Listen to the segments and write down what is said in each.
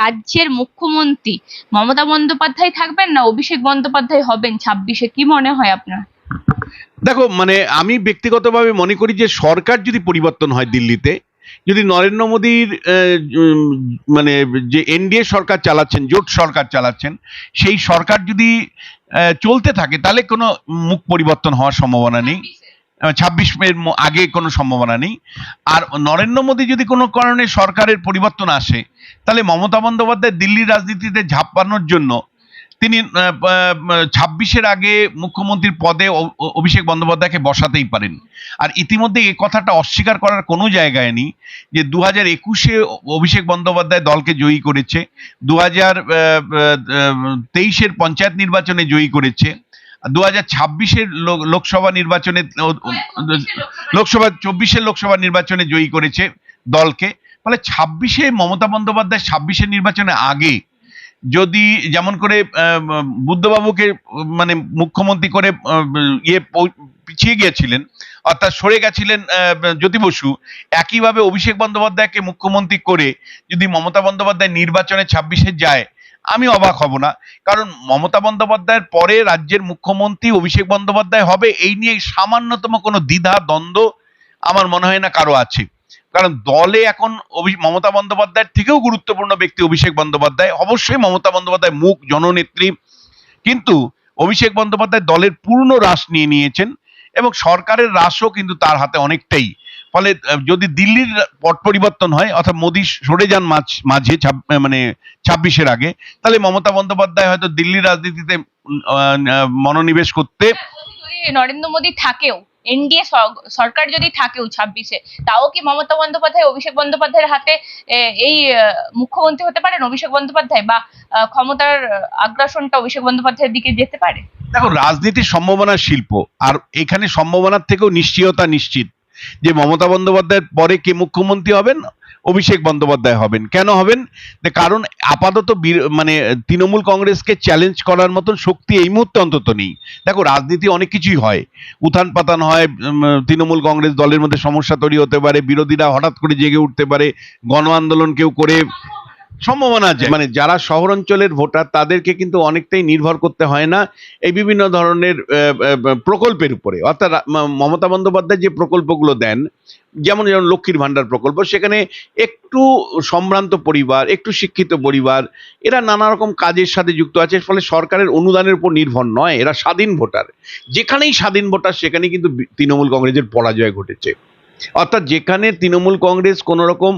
রাজ্যের মুখ্যমন্ত্রী মমতা বন্দ্যোপাধ্যায় থাকবেন না অভিষেক বন্দ্যোপাধ্যায় হবেন? ছাব্বিশে কি মনে হয় আপনার? দেখো মানে আমি ব্যক্তিগতভাবে মনে করি যে সরকার যদি পরিবর্তন হয় দিল্লিতে, যদি নরেন্দ্র মোদীর মানে যে এনডিএ সরকার চালাচ্ছেন, জোট সরকার চালাচ্ছেন, সেই সরকার যদি চলতে থাকে, তাহলে কোনো মুখ পরিবর্তন হওয়ার সম্ভাবনা নেই। ছাব্বিশ এর ম- আগে কোনো সম্ভাবনা নেই। আর নরেন্দ্র মোদী যদি কোনো কারণে সরকারের পরিবর্তন আসে, তাহলে মমতা বন্দ্যোপাধ্যায় দিল্লির রাজনীতিতে ঝাঁপানোর জন্য তিনি ছাব্বিশের আগে মুখ্যমন্ত্রীর পদে অভিষেক বন্দ্যোপাধ্যায়কে বসাতেই পারেন। আর ইতিমধ্যে এ কথাটা অস্বীকার করার কোনো জায়গায় নেই যে দু হাজার একুশে অভিষেক বন্দ্যোপাধ্যায় দলকে জয়ী করেছে দু হাজার তেইশের পঞ্চায়েত নির্বাচনে জয়ী করেছে দু হাজার ছাব্বিশের লোকসভা নির্বাচনে লোকসভা চব্বিশের লোকসভা নির্বাচনে জয়ী করেছে দলকে। ফলে ছাব্বিশে মমতা বন্দ্যোপাধ্যায় ছাব্বিশের নির্বাচনে আগে যদি যেমন করে বুদ্ধবাবুকে মানে মুখ্যমন্ত্রী করে ইয়ে পিছিয়ে গিয়েছিলেন অর্থাৎ সরে গেছিলেন জ্যোতি বসু একইভাবে অভিষেক বন্দ্যোপাধ্যায়কে মুখ্যমন্ত্রী করে যদি মমতা বন্দ্যোপাধ্যায় নির্বাচনে ছাব্বিশে যায় আমি অবাক হব না। কারণ মমতা বন্দ্যোপাধ্যায়ের পরে রাজ্যের মুখ্যমন্ত্রী অভিষেক বন্দ্যোপাধ্যায় হবে, এই নিয়ে সামান্যতম কোনো দ্বিধা, দ্বন্দ্ব আমার মনে হয় না কারও আছে। কারণ দলে এখন মমতা বন্দ্যোপাধ্যায়ের থেকেও গুরুত্বপূর্ণ ব্যক্তি অভিষেক বন্দ্যোপাধ্যায়। অবশ্যই মমতা বন্দ্যোপাধ্যায় মুখ, জননেত্রী। কিন্তু অভিষেক বন্দ্যোপাধ্যায় দলের পূর্ণ রাশ নিয়ে নিয়েছেন এবং সরকারের রাশও কিন্তু তার হাতে অনেকটাই। ফলে যদি দিল্লির পট পরিবর্তন হয় অর্থাৎ মোদী সরে যান মাঝ- মানে ছাব্বিশের আগে তাহলে মমতা বন্দ্যোপাধ্যায় হয়তো দিল্লির রাজনীতিতে মনোনিবেশ করতে যদি নরেন্দ্র মোদী থাকেও। এনডিএ সরকার যদি থাকেও ছাব্বিশে তাও কি মমতা বন্দ্যোপাধ্যায় অভিষেক বন্দ্যোপাধ্যায়ের হাতে এই মুখ্যমন্ত্রী হতে পারেন অভিষেক বন্দ্যোপাধ্যায়? বা ক্ষমতার আগ্রাসনটা অভিষেক বন্দ্যোপাধ্যায়ের দিকে যেতে পারে? দেখো রাজনীতির সম্ভাবনার শিল্প আর এখানে সম্ভাবনার থেকেও নিশ্চয়তা নিশ্চিত। যে মমতা বন্দ্যোপাধ্যায়ের পরে কে মুখ্যমন্ত্রী হবেন? অভিষেক বন্দ্যোপাধ্যায় হবেন। কেন হবেন? কারণ আপাতত মানে তৃণমূল কংগ্রেসকে চ্যালেঞ্জ করার মতন শক্তি এই মুহূর্তে অন্তত নেই। দেখো, রাজনীতি অনেক কিছুই হয়। উত্থান পাতান হয় তৃণমূল কংগ্রেস দলের মধ্যে সমস্যা তৈরি হতে পারে, বিরোধীরা হঠাৎ করে জেগে উঠতে পারে, গণ আন্দোলন কেউ করে সম্ভাবনা আছে। মানে যারা শহর অঞ্চলের ভোটার, তাদেরকে কিন্তু অনেকটাই নির্ভর করতে হয় না এই বিভিন্ন ধরনের প্রকল্পের উপরে। অর্থাৎ মমতা বন্দ্যোপাধ্যায় যে প্রকল্পগুলো দেন, যেমন যেমন লক্ষ্মীর ভান্ডার প্রকল্প, সেখানে একটু সম্ভ্রান্ত পরিবার, একটু শিক্ষিত পরিবার, এরা নানা রকম কাজের সাথে যুক্ত আছে ফলে সরকারের অনুদানের উপর নির্ভর নয়, এরা স্বাধীন ভোটার। যেখানেই স্বাধীন ভোটার, সেখানে কিন্তু তৃণমূল কংগ্রেসের পরাজয় ঘটেছে। অর্থাৎ যেখানে তৃণমূল কংগ্রেস কোনো রকম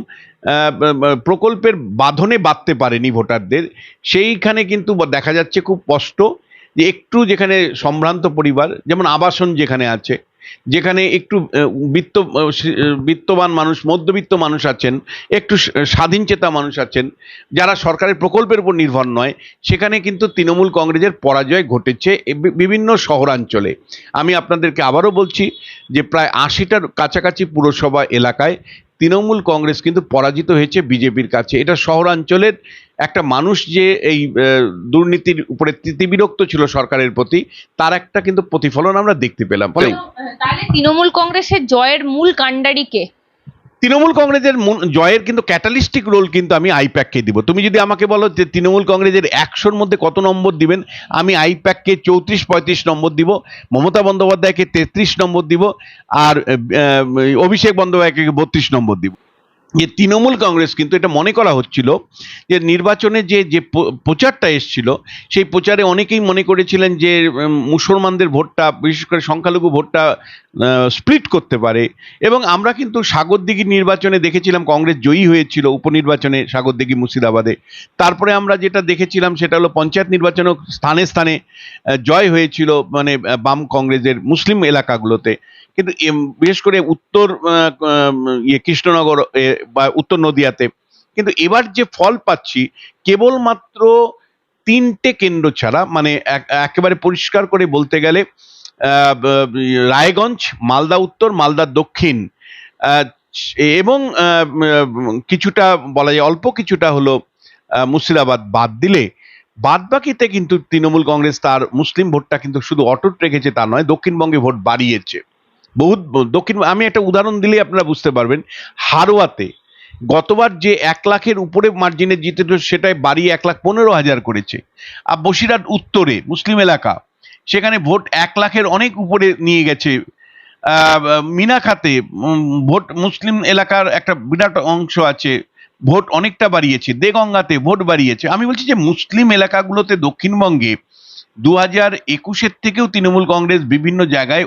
প্রকল্পের বাঁধনে বাঁধতে পারেনি ভোটারদের। সেইখানে কিন্তু দেখা যাচ্ছে খুব স্পষ্ট যে একটু যেখানে সম্ভ্রান্ত পরিবার, যেমন আবাসন যেখানে আছে, যেখানে একটু বিত্ত বিত্তবান মানুষ, মধ্যবিত্ত মানুষ আছেন, একটু স- স্বাধীন চেতা মানুষ আছেন, যারা সরকারের প্রকল্পের উপর নির্ভর নয়, সেখানে কিন্তু তৃণমূল কংগ্রেসের পরাজয় ঘটেছে বিভিন্ন শহরাঞ্চলে। আমি আপনাদেরকে আবারও বলছি যে প্রায় আশিটার কাছাকাছি পুরসভা এলাকায় তৃণমূল কংগ্রেস কিন্তু পরাজিত হয়েছে বিজেপির কাছে। এটা শহরাঞ্চলের একটা মানুষ যে এই দুর্নীতির উপরে তিতিবিরক্ত ছিল সরকারের প্রতি, তার একটা কিন্তু প্রতিফলন আমরা দেখতে পেলাম। তাহলে তৃণমূল কংগ্রেসের জয়ের মূল কাণ্ডারি কে? তৃণমূল কংগ্রেসের জয়ের কিন্তু ক্যাটালিস্টিক রোল কিন্তু আমি আইপ্যাককে দিব। তুমি যদি আমাকে বলো যে তৃণমূল কংগ্রেসের একশোর মধ্যে কত নম্বর দিবেন, আমি আইপ্যাককে চৌত্রিশ, পঁয়ত্রিশ নম্বর দিব, মমতা বন্দ্যোপাধ্যায়কে তেত্রিশ নম্বর দিব, আর অভিষেক বন্দ্যোপাধ্যায়কে বত্রিশ নম্বর দিব। যে তৃণমূল কংগ্রেস কিন্তু এটা মনে করা হচ্ছিল যে নির্বাচনে যে যে প্রচারটা এসছিল, সেই প্রচারে অনেকেই মনে করেছিলেন যে মুসলমানদের ভোটটা, বিশেষ করে সংখ্যালঘু ভোটটা স্প্লিট করতে পারে। এবং আমরা কিন্তু সাগরদিঘি নির্বাচনে দেখেছিলাম, কংগ্রেস জয়ী হয়েছিল উপনির্বাচনে সাগরদিঘি মুর্শিদাবাদে। তারপরে আমরা যেটা দেখেছিলাম, সেটা হলো পঞ্চায়েত নির্বাচনেও স্থানে স্থানে জয় হয়েছিল মানে বাম কংগ্রেসের মুসলিম এলাকাগুলোতে। কিন্তু বিশেষ করে উত্তর ইয়ে কৃষ্ণনগর বা উত্তর নদিয়াতে। কিন্তু এবার যে ফল পাচ্ছি, কেবলমাত্র তিনটে কেন্দ্র ছাড়া মানে এক- একেবারে পরিষ্কার করে বলতে গেলে রায়গঞ্জ, মালদা উত্তর, মালদা দক্ষিণ। এবং কিছুটা বলা যায় অল্প কিছুটা হলো মুর্শিদাবাদ বাদ দিলে বাদ বাকিতে কিন্তু তৃণমূল কংগ্রেস তার মুসলিম ভোটটা কিন্তু শুধু অটুট রেখেছে তা নয়, দক্ষিণবঙ্গে ভোট বাড়িয়েছে। বহুত দক্ষিণ, আমি একটা উদাহরণ দিলেই আপনারা বুঝতে পারবেন। হারোয়াতে গতবার যে এক লাখের উপরে মার্জিনে জিতেছিল সেটাই বাড়ি এক লাখ পনেরো হাজার করেছে। আর বসিরহাট উত্তরে, মুসলিম এলাকা, সেখানে ভোট এক লাখের অনেক উপরে নিয়ে গেছে। মিনাখাতে ভোট, মুসলিম এলাকার একটা বিরাট অংশ আছে, ভোট অনেকটা বাড়িয়েছে। দেগঙ্গাতে ভোট বাড়িয়েছে। আমি বলছি যে, মুসলিম এলাকাগুলোতে দক্ষিণবঙ্গে দু হাজার একুশের থেকেও তৃণমূল কংগ্রেস বিভিন্ন জায়গায়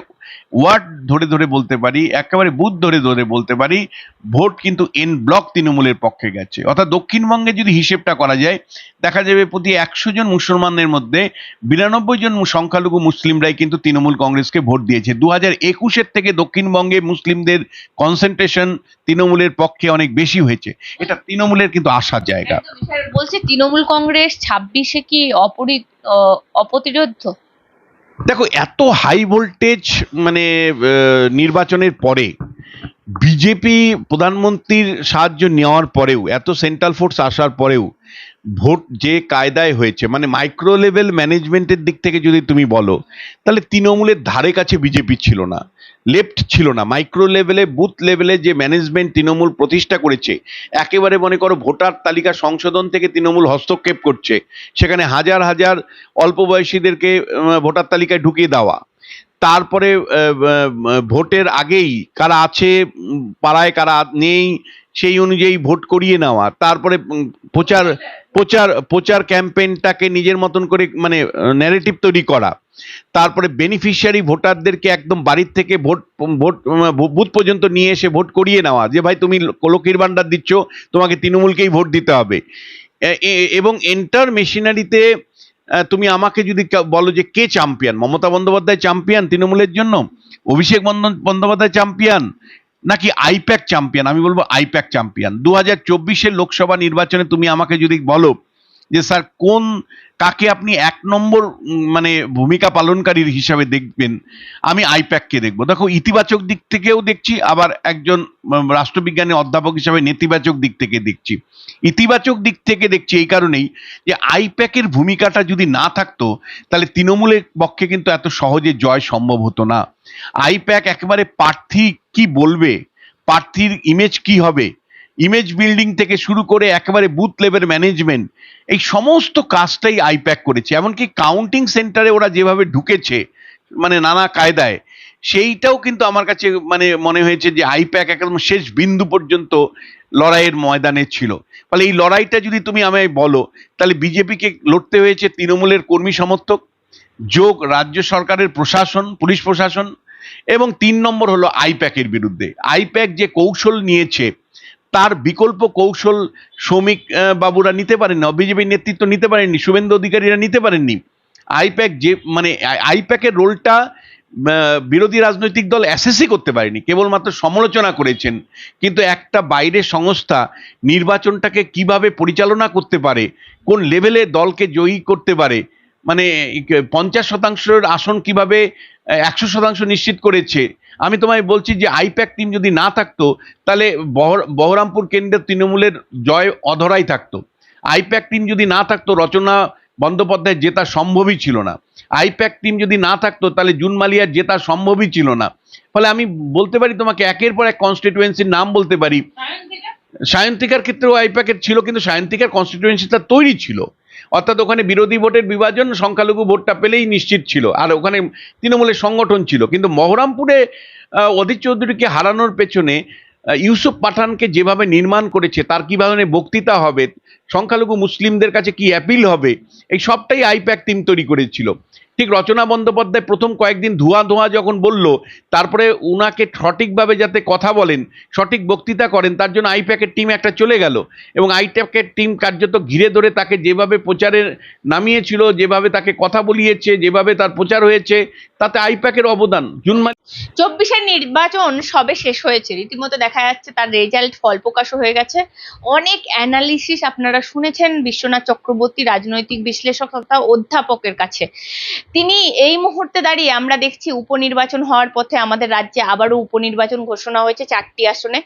ওয়ার্ড ধরে ধরে বলতে পারি, একেবারে বুথ ধরে ধরে বলতে পারি, ভোট কিন্তু এন ব্লক তৃণমূলের পক্ষে গেছে। অর্থাৎ দক্ষিণবঙ্গে যদি হিসেবটা করা যায়, দেখা যাবে প্রতি একশো জন মুসলমানদের মধ্যে বিরানব্বই জন সংখ্যালঘু মুসলিমরাই কিন্তু তৃণমূল কংগ্রেসকে ভোট দিয়েছে। দু হাজার একুশের থেকে দক্ষিণবঙ্গে মুসলিমদের কনসেন্ট্রেশন তৃণমূলের পক্ষে অনেক বেশি হয়েছে। এটা তৃণমূলের কিন্তু আসার জায়গা। বলছে তৃণমূল কংগ্রেস ছাব্বিশে কি অপরি অপ্রতিরোধ্য দেখো, এত হাই ভোল্টেজ মানে নির্বাচনের পরে বিজেপি প্রধানমন্ত্রীর সাহায্য নেওয়ার পরেও, এত সেন্ট্রাল ফোর্স আসার পরেও ভোট যে কায়দায় হয়েছে মানে মাইক্রো লেভেল ম্যানেজমেন্টের দিক থেকে যদি তুমি বলো, তাহলে তৃণমূলের ধারে কাছে বিজেপি ছিল না লেফট ছিল না। মাইক্রো লেভেলে বুথ লেভেলে যে ম্যানেজমেন্ট তৃণমূল প্রতিষ্ঠা করেছে, একেবারে মনে করো ভোটার তালিকা সংশোধন থেকে তৃণমূল হস্তক্ষেপ করছে, সেখানে হাজার হাজার অল্প বয়সীদেরকে ভোটার তালিকায় ঢুকিয়ে দেওয়া। তারপরে ভোটের আগেই কারা আছে পাড়ায় কারা নেই সেই অনুযায়ী ভোট করিয়ে নেওয়া, তারপরে প্রচার প্রচার প্রচার ক্যাম্পেইনটাকে নিজের মতন করে মানে ন্যারেটিভ তৈরি করা, তারপরে বেনিফিশিয়ারি ভোটারদেরকে একদম বাড়ির থেকে ভোট ভোট বুথ পর্যন্ত নিয়ে এসে ভোট করিয়ে নেওয়া, যে ভাই তুমি লক্ষ্মীর ভান্ডার দিচ্ছ, তোমাকে তৃণমূলকেই ভোট দিতে হবে। এবং এন্টার মেশিনারিতে তুমি আমাকে যদি বলো যে কে চ্যাম্পিয়ন মমতা বন্দ্যোপাধ্যায় চ্যাম্পিয়ন তৃণমূলের জন্য? অভিষেক বন্দ- বন্দ্যোপাধ্যায় চ্যাম্পিয়ন নাকি আইপ্যাক চ্যাম্পিয়ন? আমি বলব আইপ্যাক চ্যাম্পিয়ন। দু হাজার লোকসভা নির্বাচনে তুমি আমাকে যদি বলো যে, স্যার, কোন কাকে আপনি এক নম্বর মানে ভূমিকা পালনকারীর হিসাবে দেখবেন, আমি আইপ্যাককে দেখব। দেখো, ইতিবাচক দিক থেকেও দেখছি, আবার একজন রাষ্ট্রবিজ্ঞানী অধ্যাপক হিসাবে নেতিবাচক দিক থেকে দেখছি। ইতিবাচক দিক থেকে দেখছি এই কারণেই যে আইপ্যাকের ভূমিকাটা যদি না থাকতো, তাহলে তৃণমূলের পক্ষে কিন্তু এত সহজে জয় সম্ভব হতো না। আইপ্যাক একেবারে প্রার্থী কি বলবে? প্রার্থীর ইমেজ কি হবে? ইমেজ বিল্ডিং থেকে শুরু করে একেবারে বুথ লেভেল ম্যানেজমেন্ট এই সমস্ত কাজটাই আইপ্যাক করেছে। এমনকি কাউন্টিং সেন্টারে ওরা যেভাবে ঢুকেছে মানে নানা কায়দায়, সেইটাও কিন্তু আমার কাছে মানে মনে হয়েছে যে আইপ্যাক একদম শেষ বিন্দু পর্যন্ত লড়াইয়ের ময়দানে ছিল। ফলে এই লড়াইটা যদি তুমি আমায় বলো, তাহলে বিজেপিকে লড়তে হয়েছে তৃণমূলের কর্মী সমর্থক, যোগ রাজ্য সরকারের প্রশাসন, পুলিশ প্রশাসন, এবং তিন নম্বর হলো আইপ্যাকের বিরুদ্ধে। আইপ্যাক যে কৌশল নিয়েছে তার বিকল্প কৌশল শ্রমিক বাবুরা নিতে পারেন না বিজেপির নেতৃত্ব নিতে পারেননি, শুভেন্দু অধিকারীরা নিতে পারেননি। আইপ্যাক যে মানে আইপ্যাকের রোলটা বিরোধী রাজনৈতিক দল অ্যাসেসই করতে পারেনি, কেবলমাত্র সমালোচনা করেছেন। কিন্তু একটা বাইরের সংস্থা নির্বাচনটাকে কীভাবে পরিচালনা করতে পারে, কোন লেভেলে দলকে জয়ী করতে পারে মানে পঞ্চাশ শতাংশের আসন কীভাবে একশো শতাংশ নিশ্চিত করেছে আমি তোমায় বলছি যে আইপ্যাক টিম যদি না থাকতো তাহলে বহর- বহরমপুর কেন্দ্রের তৃণমূলের জয় অধরাই থাকতো। আইপ্যাক টিম যদি না থাকতো রচনা বন্দ্যোপাধ্যায় জেতা সম্ভবই ছিল না। আইপ্যাক টিম যদি না থাকতো তাহলে জুন মালিয়ার জেতা সম্ভবই ছিল না। ফলে আমি বলতে পারি তোমাকে একের পর এক কনস্টিটুয়েন্সির নাম বলতে পারি। সায়ন্তিকার ক্ষেত্রেও আইপ্যাকের ছিল কিন্তু সায়ন্তিকার কনস্টিটুয়েন্সিটা তৈরি ছিল। অর্থাৎ ওখানে বিরোধী ভোটের বিভাজন সংখ্যালঘু ভোটটা পেলেই নিশ্চিত ছিল। আর ওখানে তৃণমূলের সংগঠন ছিল। কিন্তু মহরামপুরে অধীর চৌধুরীকে হারানোর পেছনে ইউসুফ পাঠানকে যেভাবে নির্মাণ করেছে, তার কীভাবে বক্তৃতা হবে সংখ্যালঘু মুসলিমদের কাছে কি অ্যাপিল হবে? এই সবটাই আইপ্যাক টিম তৈরি করেছিল। ঠিক রচনা বন্দ্যোপাধ্যায় প্রথম কয়েকদিন ধোঁয়া ধোঁয়া যখন বলল, তারপরে উনাকে সঠিকভাবে যাতে কথা বলেন, সঠিক বক্তৃতা করেন, তার জন্য আইপ্যাকের টিম একটা চলে গেল এবং আইপ্যাকের টিম কার্যত ঘিরে ধরে তাকে যেভাবে প্রচারের নামিয়েছিল, যেভাবে তাকে কথা বলিয়েছে, যেভাবে তার প্রচার হয়েছে, তাতে আইপ্যাকের অবদান। জুন মাস চব্বিশের নির্বাচন সবে শেষ হয়েছে। রীতিমতো দেখা যাচ্ছে তার রেজাল্ট ফল প্রকাশও হয়ে গেছে। অনেক অ্যানালিসিস আপনারা শুনেছেন বিশ্বনাথ চক্রবর্তী রাজনৈতিক বিশ্লেষক তথা অধ্যাপকের কাছে। তিনি এই মুহূর্তে দাঁড়িয়ে আমরা দেখছি উপনির্বাচন হওয়ার পথে আমাদের রাজ্যে আবারও উপনির্বাচন ঘোষণা হয়েছে চারটি আসনে।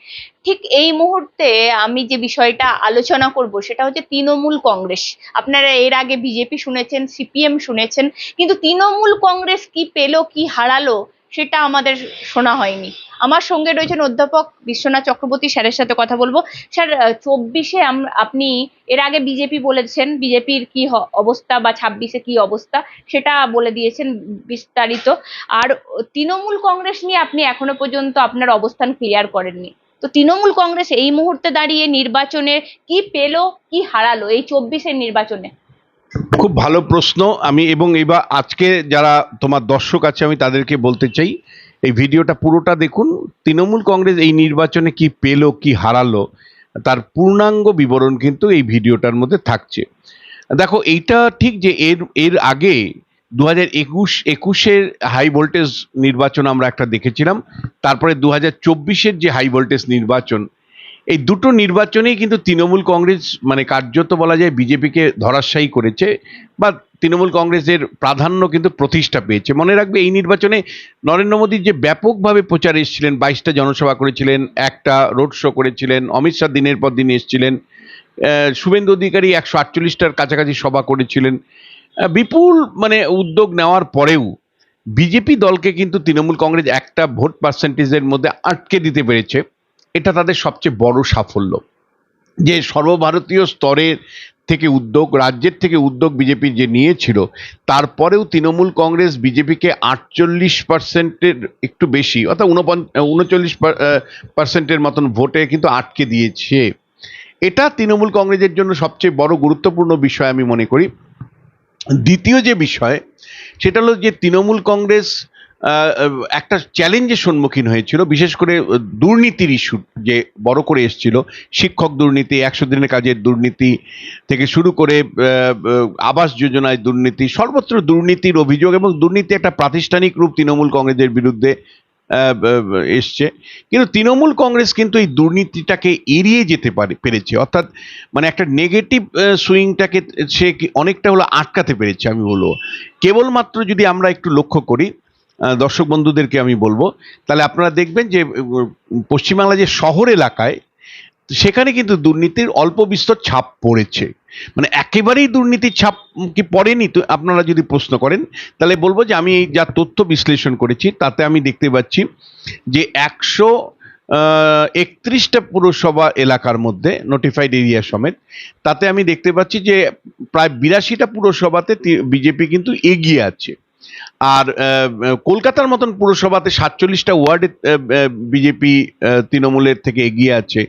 ঠিক এই মুহূর্তে আমি যে বিষয়টা আলোচনা করব সেটা হচ্ছে তৃণমূল কংগ্রেস। আপনারা এর আগে বিজেপি শুনেছেন, সিপিএম শুনেছেন, কিন্তু তৃণমূল কংগ্রেস কি পেল, কি হারালো সেটা আমাদের শোনা হয়নি। আমার সঙ্গে রয়েছেন অধ্যাপক বিশ্বনাথ চক্রবর্তী স্যারের সাথে কথা বলব। স্যার চব্বিশে আপনি এর আগে বিজেপি বলেছেন, বিজেপির কি অবস্থা বা ছাব্বিশে কি অবস্থা সেটা বলে দিয়েছেন বিস্তারিত। আর তৃণমূল কংগ্রেস নিয়ে আপনি এখনও পর্যন্ত আপনার অবস্থান ক্লিয়ার করেননি। তো তৃণমূল কংগ্রেস এই মুহূর্তে দাঁড়িয়ে নির্বাচনে কি পেল, কি হারালো এই চব্বিশের নির্বাচনে? খুব ভালো প্রশ্ন। আমি এবং এবার আজকে যারা তোমার দর্শক আছে, আমি তাদেরকে বলতে চাই, এই ভিডিওটা পুরোটা দেখুন। তৃণমূল কংগ্রেস এই নির্বাচনে কি পেল, কি হারালো, তার পূর্ণাঙ্গ বিবরণ কিন্তু এই ভিডিওটার মধ্যে থাকছে। দেখো, এইটা ঠিক যে এর এর আগে দু হাজার একুশ, একুশের হাই ভোল্টেজ নির্বাচন আমরা একটা দেখেছিলাম। তারপরে দু হাজার চব্বিশের যে হাই ভোল্টেজ নির্বাচন এই দুটো নির্বাচনেই কিন্তু তৃণমূল কংগ্রেস মানে কার্যত বলা যায় বিজেপিকে ধরাশায়ী করেছে বা তৃণমূল কংগ্রেসের প্রাধান্য কিন্তু প্রতিষ্ঠা পেয়েছে। মনে রাখবে এই নির্বাচনে নরেন্দ্র মোদী যে ব্যাপকভাবে প্রচারে এসেছিলেন, বাইশটা জনসভা করেছিলেন, একটা রোড শো করেছিলেন, অমিত শাহ দিনের পর দিন এসেছিলেন শুভেন্দু অধিকারী একশো আটচল্লিশটার কাছাকাছি সভা করেছিলেন। বিপুল মানে উদ্যোগ নেওয়ার পরেও বিজেপি দলকে কিন্তু তৃণমূল কংগ্রেস একটা ভোট পার্সেন্টেজের মধ্যে আটকে দিতে পেরেছে। এটা তাদের সবচেয়ে বড় সাফল্য। যে সর্বভারতীয় স্তরের থেকে উদ্যোগ, রাজ্যের থেকে উদ্যোগ বিজেপি যে নিয়েছিল, তারপরেও তৃণমূল কংগ্রেস বিজেপিকে আটচল্লিশ পার্সেন্টের একটু বেশি, অর্থাৎ উনচল্লিশ পার্সেন্টের মতন ভোটে কিন্তু আটকে দিয়েছে। এটা তৃণমূল কংগ্রেসের জন্য সবচেয়ে বড় গুরুত্বপূর্ণ বিষয় আমি মনে করি। দ্বিতীয় যে বিষয়, সেটা হলো যে তৃণমূল কংগ্রেস একটা চ্যালেঞ্জের সম্মুখীন হয়েছিল, বিশেষ করে দুর্নীতির ইস্যু যে বড় করে এসেছিল। শিক্ষক দুর্নীতি, একশো দিনের কাজের দুর্নীতি থেকে শুরু করে আবাস যোজনায় দুর্নীতি, সর্বত্র দুর্নীতির অভিযোগ এবং দুর্নীতি একটা প্রাতিষ্ঠানিক রূপ তৃণমূল কংগ্রেসের বিরুদ্ধে এসছে। কিন্তু তৃণমূল কংগ্রেস কিন্তু এই দুর্নীতিটাকে এড়িয়ে যেতে পারে, পেরেছে। অর্থাৎ মানে একটা নেগেটিভ সুইংটাকে সে অনেকটা হলো আটকাতে পেরেছে, আমি বলব। কেবলমাত্র যদি আমরা একটু লক্ষ্য করি দর্শক বন্ধুদেরকে আমি বলব, তাহলে আপনারা দেখবেন যে পশ্চিমবাংলা যে শহর এলাকায়, সেখানে কিন্তু দুর্নীতির অল্প বিস্তর ছাপ পড়েছে। মানে একেবারেই দুর্নীতির ছাপ কি পড়েনি? তো আপনারা যদি প্রশ্ন করেন, তাহলে বলব যে আমি এই যা তথ্য বিশ্লেষণ করেছি, তাতে আমি দেখতে পাচ্ছি যে একশো একত্রিশটা পুরসভা এলাকার মধ্যে নোটিফাইড এরিয়া সমেত, তাতে আমি দেখতে পাচ্ছি যে প্রায় বিরাশিটা পুরসভাতে বিজেপি কিন্তু এগিয়ে আছে। আর কলকাতার মতন পুরসভাতে সাতচল্লিশটা ওয়ার্ডে বিজেপি তৃণমূলের থেকে এগিয়ে আছে।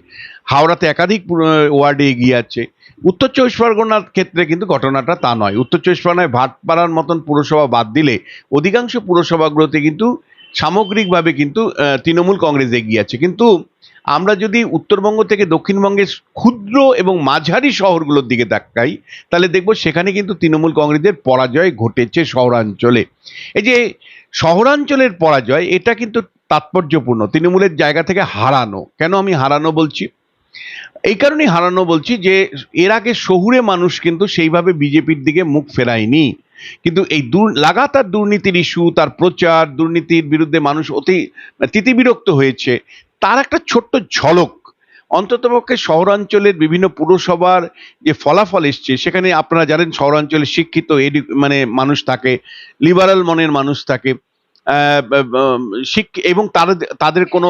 হাওড়াতে একাধিক ওয়ার্ডে এগিয়ে আছে। উত্তর চব্বিশ পরগনার ক্ষেত্রে কিন্তু ঘটনাটা তা নয়। উত্তর চব্বিশ পরগনায় ভাটপাড়ার মতন পুরসভা বাদ দিলে অধিকাংশ পুরসভাগুলোতে কিন্তু সামগ্রিকভাবে কিন্তু তৃণমূল কংগ্রেস এগিয়ে আছে। কিন্তু আমরা যদি উত্তরবঙ্গ থেকে দক্ষিণবঙ্গের ক্ষুদ্র এবং মাঝারি শহরগুলোর দিকে তাকাই, তাহলে দেখব সেখানে কিন্তু তৃণমূল কংগ্রেসের পরাজয় ঘটেছে শহরাঞ্চলে। এই যে শহরাঞ্চলের পরাজয়, এটা কিন্তু তাৎপর্যপূর্ণ, তৃণমূলের জায়গা থেকে হারানো। কেন আমি হারানো বলছি? এই কারণেই হারানো বলছি যে, এর আগে শহুরে মানুষ কিন্তু সেইভাবে বিজেপির দিকে মুখ ফেরায়নি। কিন্তু এই দুর লাগাতার দুর্নীতির ইস্যু তার প্রচার দুর্নীতির বিরুদ্ধে মানুষ অতি তিতিবিরক্ত হয়েছে তার একটা ছোট্ট ঝলক। অন্ততপক্ষে শহরাঞ্চলের বিভিন্ন পুরসভার যে ফলাফল এসছে সেখানে আপনারা জানেন শহরাঞ্চলে শিক্ষিত এডু মানে মানুষ থাকে লিবারাল মনের মানুষ থাকে এবং তাদের তাদের কোনো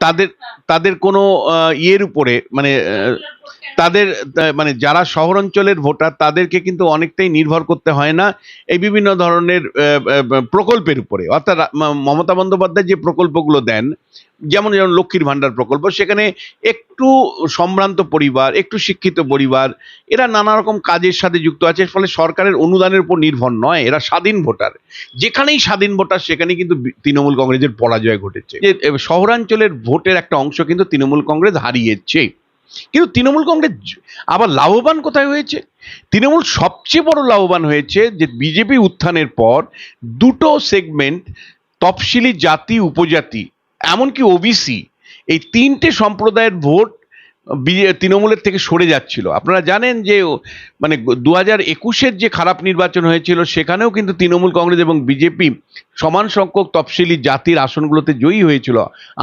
তাদের তাদের কোনো ইয়ের উপরে মানে তাদের মানে যারা শহর অঞ্চলের ভোটার, তাদেরকে কিন্তু অনেকটাই নির্ভর করতে হয় না এই বিভিন্ন ধরনের প্রকল্পের উপরে। অর্থাৎ মমতা বন্দ্যোপাধ্যায় যে প্রকল্পগুলো দেন, যেমন যেমন লক্ষ্মীর ভাণ্ডার প্রকল্প, সেখানে একটু সম্ভ্রান্ত পরিবার, একটু শিক্ষিত পরিবার, এরা নানা রকম কাজের সাথে যুক্ত আছে ফলে সরকারের অনুদানের উপর নির্ভর নয়, এরা স্বাধীন ভোটার। যেখানেই স্বাধীন ভোটার, সেখানে কিন্তু তৃণমূল কংগ্রেসের পরাজয় ঘটেছে। যে শহরাঞ্চলের ভোটের একটা অংশ কিন্তু তৃণমূল কংগ্রেস হারিয়েছে। কিন্তু তৃণমূল কংগ্রেস আবার লাভবান কোথায় হয়েছে? তৃণমূল সবচেয়ে বড় লাভবান হয়েছে যে বিজেপি উত্থানের পর দুটো সেগমেন্ট তফসিলি জাতি, উপজাতি, এমনকি ওবিসি এই তিনটে সম্প্রদায়ের ভোট তৃণমূলের থেকে সরে যাচ্ছিল। আপনারা জানেন যে মানে দু হাজার একুশের যে খারাপ নির্বাচন হয়েছিল, সেখানেও কিন্তু তৃণমূল কংগ্রেস এবং বিজেপি সমান সংখ্যক তফসিলি জাতির আসনগুলোতে জয়ী হয়েছিল।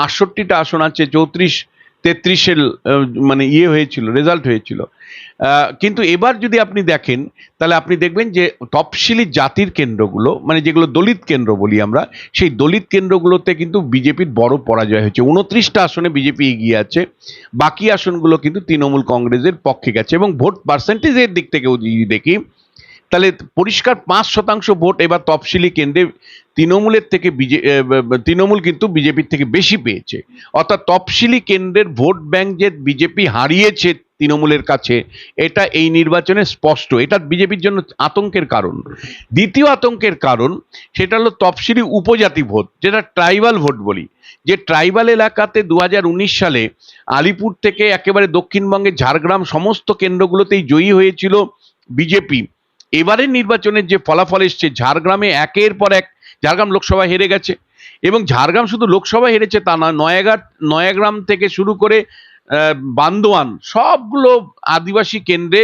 আটষট্টিটা আসন আছে, চৌত্রিশ তেত্রিশের মানে ইয়ে হয়েছিল রেজাল্ট হয়েছিল। কিন্তু এবার যদি আপনি দেখেন, তাহলে আপনি দেখবেন যে তফসিলি জাতির কেন্দ্রগুলো মানে যেগুলো দলিত কেন্দ্র বলি আমরা, সেই দলিত কেন্দ্রগুলোতে কিন্তু বিজেপির বড় পরাজয় হয়েছে। উনত্রিশটা আসনে বিজেপি এগিয়ে আছে, বাকি আসনগুলো কিন্তু তৃণমূল কংগ্রেসের পক্ষে গেছে এবং ভোট পার্সেন্টেজের দিক থেকেও যদি দেখি তাহলে পরিষ্কার পাঁচ শতাংশ ভোট এবার তফসিলি কেন্দ্রে তৃণমূলের থেকে বিজে তৃণমূল কিন্তু বিজেপির থেকে বেশি পেয়েছে। অর্থাৎ তফসিলি কেন্দ্রের ভোট ব্যাংক যে বিজেপি হারিয়েছে তৃণমূলের কাছে, এটা এই নির্বাচনে স্পষ্ট। এটা বিজেপির জন্য আতঙ্কের কারণ। দ্বিতীয় আতঙ্কের কারণ, সেটা হলো তফসিলি উপজাতি ভোট, যেটা ট্রাইবাল ভোট বলি। যে ট্রাইবাল এলাকাতে দু হাজার উনিশ সালে আলিপুর থেকে একেবারে দক্ষিণবঙ্গে ঝাড়গ্রাম সমস্ত কেন্দ্রগুলোতেই জয়ী হয়েছিল বিজেপি। এবারের নির্বাচনের যে ফলাফল এসছে, ঝাড়গ্রামে একের পর এক ঝাড়গ্রাম লোকসভা হেরে গেছে। এবং ঝাড়গ্রাম শুধু লোকসভা হেরেছে তা নয় নয়াঘাট নয়াগ্রাম থেকে শুরু করে বান্দোয়ান, সবগুলো আদিবাসী কেন্দ্রে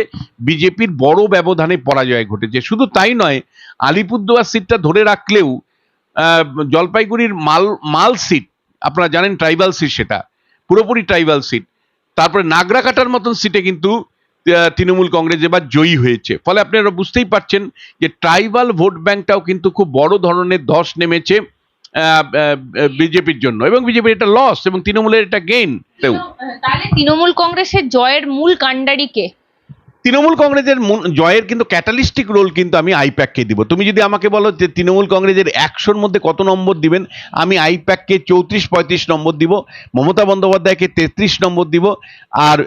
বিজেপির বড় ব্যবধানে পরাজয় ঘটেছে। শুধু তাই নয়, আলিপুরদুয়ার সিটটা ধরে রাখলেও জলপাইগুড়ির মাল মাল সিট, আপনারা জানেন ট্রাইবাল সিট সেটা, পুরোপুরি ট্রাইবাল সিট তারপরে নাগরাকাটার মতন সিটে কিন্তু তৃণমূল কংগ্রেস এবার জয়ী হয়েছে। ফলে আপনারা বুঝতেই পারছেন যে ট্রাইবাল ভোট ব্যাংকটাও কিন্তু খুব বড় ধরনের ধস নেমেছে বিজেপির জন্য। এবং বিজেপির এটা লস এবং তৃণমূলের এটা গেইন তাহলে তৃণমূল কংগ্রেসের জয়ের মূল কাণ্ডারি কে? তৃণমূল কংগ্রেসের জয়ের কিন্তু ক্যাটালিস্টিক রোল কিন্তু আমি আইপ্যাককে দিব। তুমি যদি আমাকে বলো যে তৃণমূল কংগ্রেসের একশোর মধ্যে কত নম্বর দিবেন, আমি আইপ্যাককে চৌত্রিশ, পঁয়ত্রিশ নম্বর দিব, মমতা বন্দ্যোপাধ্যায়কে তেত্রিশ নম্বর দিব, আর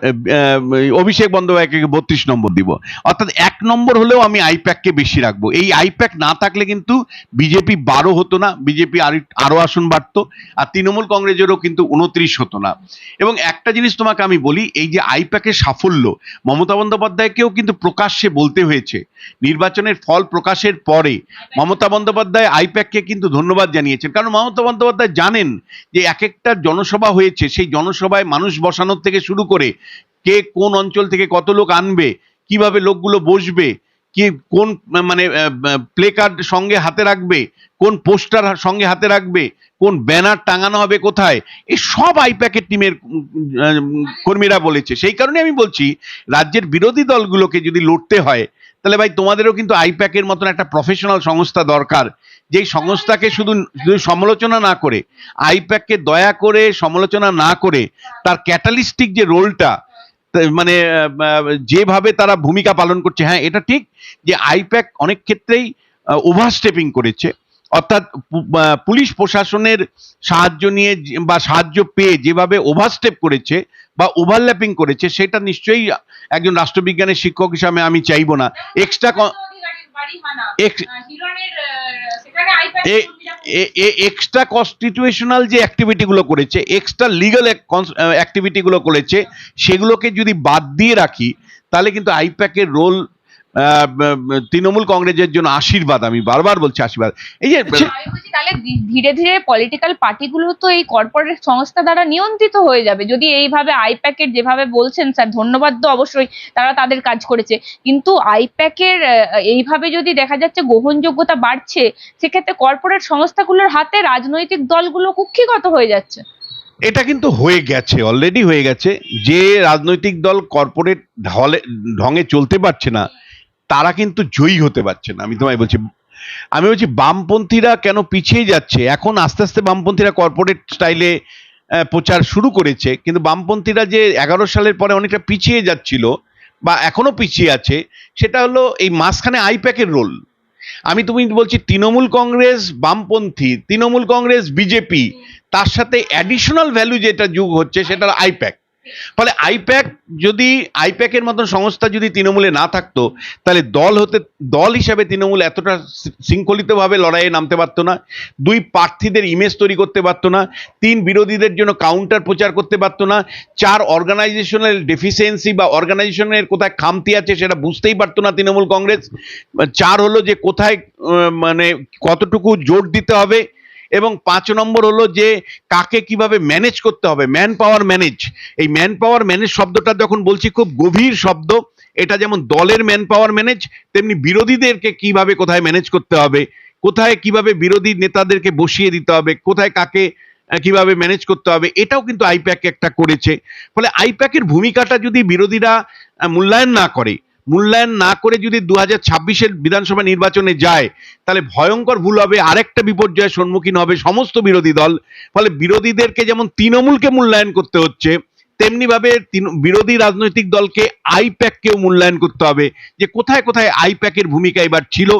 অভিষেক বন্দ্যোপাধ্যায়কে বত্রিশ নম্বর দিব। অর্থাৎ এক নম্বর হলেও আমি আইপ্যাককে বেশি রাখব। এই আইপ্যাক না থাকলে কিন্তু বিজেপি বারো হতো না বিজেপি আর আরও আসন বাড়তো, আর তৃণমূল কংগ্রেসেরও কিন্তু উনত্রিশ হতো না। এবং একটা জিনিস তোমাকে আমি বলি, এই যে আইপ্যাকের সাফল্য, মমতা বন্দ্যোপাধ্যায়কেও কিন্তু প্রকাশ্যে বলতে হয়েছে। নির্বাচনের ফল প্রকাশের পরে মমতা বন্দ্যোপাধ্যায় আইপ্যাককে কিন্তু ধন্যবাদ জানিয়েছেন। কারণ মমতা বন্দ্যোপাধ্যায় জানেন যে এক একটা জনসভা হয়েছে, সেই জনসভায় মানুষ বসানোর থেকে শুরু করে কে কোন অঞ্চল থেকে কত লোক আনবে, কীভাবে লোকগুলো বসবে কি, কোন মানে প্লে কার্ড সঙ্গে হাতে রাখবে? কোন পোস্টার সঙ্গে হাতে রাখবে? কোন ব্যানার টাঙানো হবে কোথায়? এই সব আইপ্যাকের টিমের কর্মীরা বলেছে। সেই কারণে আমি বলছি, রাজ্যের বিরোধী দলগুলোকে যদি লড়তে হয়, তাহলে ভাই তোমাদেরও কিন্তু আইপ্যাকের মতন একটা প্রফেশনাল সংস্থা দরকার। যেই সংস্থাকে শুধু শুধু সমালোচনা না করে আইপ্যাককে দয়া করে সমালোচনা না করে, তার ক্যাটালিস্টিক যে রোলটা মানে যেভাবে তারা ভূমিকা পালন করছে হ্যাঁ এটা ঠিক যে আইপ্যাক অনেক ক্ষেত্রেই ওভারস্টেপিং করেছে। অর্থাৎ পুলিশ প্রশাসনের সাহায্য নিয়ে বা সাহায্য পেয়ে যেভাবে ওভারস্টেপ করেছে বা ওভারল্যাপিং করেছে, সেটা নিশ্চয়ই একজন রাষ্ট্রবিজ্ঞানের শিক্ষক হিসাবে আমি চাইব না। এক্সট্রা এক্স- এক্সট্রা কনস্টিটিউশনাল যে অ্যাক্টিভিটিগুলো করেছে এক্সট্রা লিগাল অ্যাক্টিভিটিগুলো করেছে সেগুলোকে যদি বাদ দিয়ে রাখি তাহলে কিন্তু আইপ্যাকের রোল তৃণমূল কংগ্রেসের জন্য আশীর্বাদ আমি বারবার বলছি আশীর্বাদ। এই যে তাহলে ধীরে ধীরে পলিটিক্যাল পার্টিগুলো তো এই কর্পোরেট সংস্থা দ্বারা নিয়ন্ত্রিত হয়ে যাবে। যদি এইভাবে আই আইপ্যাকের যেভাবে বলছেন স্যার ধন্যবাদ তো অবশ্যই তারা তাদের কাজ করেছে। কিন্তু আই আইপ্যাকের এইভাবে যদি দেখা যাচ্ছে গ্রহণযোগ্যতা বাড়ছে সেক্ষেত্রে কর্পোরেট সংস্থাগুলোর হাতে রাজনৈতিক দলগুলো কুক্ষিগত হয়ে যাচ্ছে। এটা কিন্তু হয়ে গেছে অলরেডি হয়ে গেছে। যে রাজনৈতিক দল কর্পোরেট ঢলে ঢঙে চলতে পারছে না তারা কিন্তু জয়ী হতে পারছে না। আমি তোমায় বলছি, আমি বলছি বামপন্থীরা কেন পিছিয়ে যাচ্ছে? এখন আস্তে আস্তে বামপন্থীরা কর্পোরেট স্টাইলে প্রচার শুরু করেছে। কিন্তু বামপন্থীরা যে এগারো সালের পরে অনেকটা পিছিয়ে যাচ্ছিল বা এখনও পিছিয়ে আছে, সেটা হলো এই মাঝখানে আইপ্যাকের রোল আমি তুমি বলছি তৃণমূল কংগ্রেস, বামপন্থী, তৃণমূল কংগ্রেস, বিজেপি, তার সাথে অ্যাডিশনাল ভ্যালু যেটা যুগ হচ্ছে, সেটা আইপ্যাক। ফলে আইপ্যাক যদি, আইপ্যাকের মতন সংস্থা যদি তৃণমূলে না থাকতো, তাহলে দল হতে, দল হিসাবে তৃণমূল এতটা শৃঙ্খলিতভাবে লড়াইয়ে নামতে পারতো না, দুই প্রার্থীদের ইমেজ তৈরি করতে পারতো না, তিন বিরোধীদের জন্য কাউন্টার প্রচার করতে পারতো না, চার অর্গানাইজেশনাল ডেফিসিয়েন্সি বা অর্গানাইজেশনের কোথায় খামতি আছে সেটা বুঝতেই পারতো না তৃণমূল কংগ্রেস, চার হলো যে কোথায় মানে কতটুকু জোর দিতে হবে এবং পাঁচ নম্বর হলো যে কাকে কীভাবে ম্যানেজ করতে হবে ম্যান পাওয়ার ম্যানেজ এই ম্যান পাওয়ার ম্যানেজ শব্দটা যখন বলছি খুব গভীর শব্দ, এটা যেমন দলের ম্যান পাওয়ার ম্যানেজ তেমনি বিরোধীদেরকে কীভাবে কোথায় ম্যানেজ করতে হবে, কোথায় কীভাবে বিরোধী নেতাদেরকে বসিয়ে দিতে হবে, কোথায় কাকে কীভাবে ম্যানেজ করতে হবে, এটাও কিন্তু আইপ্যাক একটা করেছে। ফলে আইপ্যাকের ভূমিকাটা যদি বিরোধীরা মূল্যায়ন না করে মূল্যায়ন না করে যদি দু হাজার ছাব্বিশের বিধানসভা নির্বাচনে যায়, তাহলে ভয়ঙ্কর ভুল হবে, আরেকটা বিপর্যয়ের সম্মুখীন হবে সমস্ত বিরোধী দল। ফলে বিরোধীদেরকে যেমন তৃণমূলকে মূল্যায়ন করতে হচ্ছে তেমনি ভাবে বিরোধী রাজনৈতিক দলকে আইপ্যাককেও মূল্যায়ন করতে হবে। যে কোথায় কোথায় আইপ্যাকের ভূমিকা এবার ছিল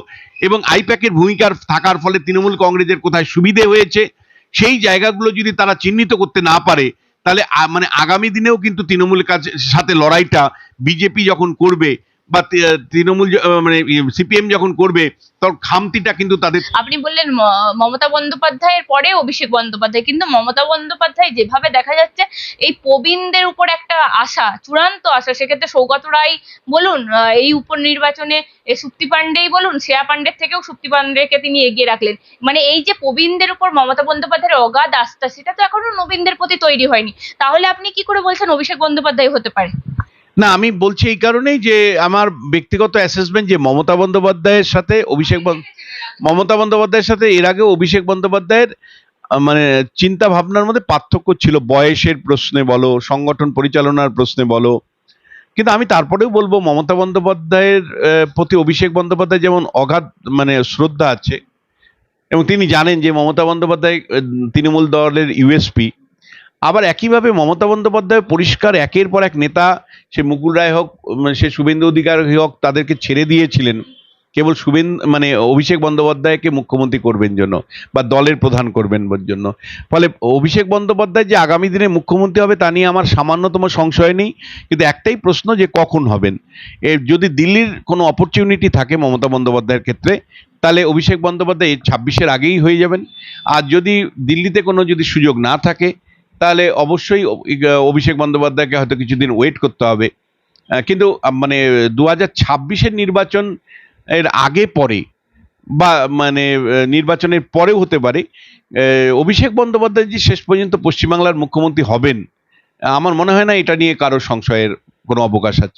এবং আইপ্যাকের ভূমিকার থাকার ফলে তৃণমূল কংগ্রেসের কোথায় সুবিধে হয়েছে, সেই জায়গাগুলো যদি তারা চিহ্নিত করতে না পারে, তাহলে মানে আগামী দিনেও কিন্তু তৃণমূলের কাছে, সাথে লড়াইটা বিজেপি যখন করবে বা তৃণমূল মানে সিপিএম যখন করবে, তখন খামতিটা কিন্তু তাদের আপনি বললেন মমতা বন্দ্যোপাধ্যায়ের পরে অভিষেক বন্দ্যোপাধ্যায়, কিন্তু মমতা বন্দ্যোপাধ্যায় যেভাবে দেখা যাচ্ছে, এই প্রবীণদের উপর একটা আশা, চূড়ান্ত আশা, সেক্ষেত্রে সৌগত রায় বলুন এই উপনির্বাচনে সুপ্তি পান্ডেই বলুন, শ্রেয়া পাণ্ডের থেকেও সুপ্তি পান্ডেকে তিনি এগিয়ে রাখলেন। মানে এই যে প্রবীণদের উপর মমতা বন্দ্যোপাধ্যায়ের অগাধ আস্থা, সেটা তো এখনও নবীনদের প্রতি তৈরি হয়নি। তাহলে আপনি কি করে বলছেন অভিষেক বন্দ্যোপাধ্যায় হতে পারে? না, আমি বলছি এই কারণেই যে আমার ব্যক্তিগত অ্যাসেসমেন্ট যে মমতা বন্দ্যোপাধ্যায়ের সাথে অভিষেক মমতা বন্দ্যোপাধ্যায়ের সাথে এর আগে অভিষেক বন্দ্যোপাধ্যায়ের মানে চিন্তা ভাবনার মধ্যে পার্থক্য ছিল। বয়সের প্রশ্নে বলো, সংগঠন পরিচালনার প্রশ্নে বলো। কিন্তু আমি তারপরেও বলব, মমতা বন্দ্যোপাধ্যায়ের প্রতি অভিষেক বন্দ্যোপাধ্যায় যেমন অগাধ মানে শ্রদ্ধা আছে। এবং তিনি জানেন যে মমতা বন্দ্যোপাধ্যায় তৃণমূল দলের ইউএসপি আবার একইভাবে মমতা বন্দ্যোপাধ্যায় পরিষ্কার একের পর এক নেতা, সে মুকুল রায় হোক সে শুভেন্দু অধিকারী হোক, তাদেরকে ছেড়ে দিয়েছিলেন। কেবল শুভেন মানে অভিষেক বন্দ্যোপাধ্যায়কে মুখ্যমন্ত্রী করবেন জন্য বা দলের প্রধান করবেন জন্য। ফলে অভিষেক বন্দ্যোপাধ্যায় যে আগামী দিনে মুখ্যমন্ত্রী হবে তা নিয়ে আমার সামান্যতম সংশয় নেই। কিন্তু একটাই প্রশ্ন যে কখন হবেন? এ যদি দিল্লির কোনো অপরচুনিটি থাকে মমতা বন্দ্যোপাধ্যায়ের ক্ষেত্রে, তাহলে অভিষেক বন্দ্যোপাধ্যায় ছাব্বিশের আগেই হয়ে যাবেন। আর যদি দিল্লিতে কোনো যদি সুযোগ না থাকে তাহলে অবশ্যই অভিষেক বন্দ্যোপাধ্যায়কে হয়তো কিছুদিন ওয়েট করতে হবে। কিন্তু মানে দু হাজার ছাব্বিশের নির্বাচন এর আগে পরে বা মানে নির্বাচনের পরেও হতে পারে অভিষেক বন্দ্যোপাধ্যায় যে শেষ পর্যন্ত পশ্চিমবাংলার মুখ্যমন্ত্রী হবেন। আমার মনে হয় না এটা নিয়ে কারও সংশয়ের কোনো অবকাশ আছে।